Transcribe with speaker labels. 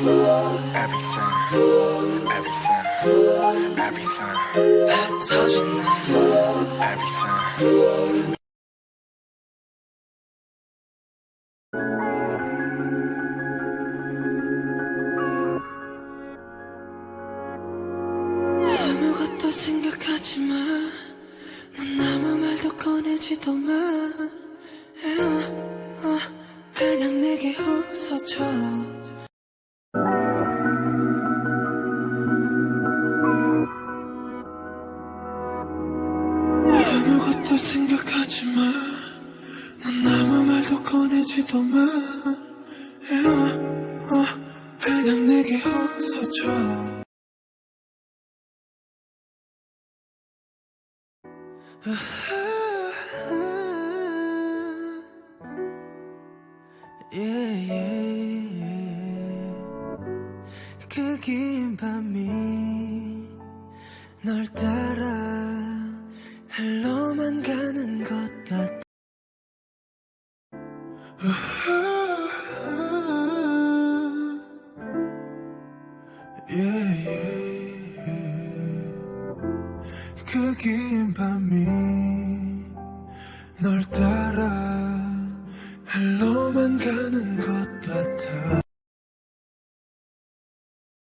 Speaker 1: everything, everything, everything,
Speaker 2: 나
Speaker 1: everything.
Speaker 2: 아무것도 생각하지 마. 난 아무 말도 꺼내지도 마. 어, 어, 그냥 내게 웃어줘. 아무것도 생각하지 마. 난 아무 말도 꺼내지도 마. 어, 어, 그냥 내게 웃어줘. 예, 예, 예. 그긴 밤이 널 따라 그긴 밤이 널 따라 헬로만 가는 것 같아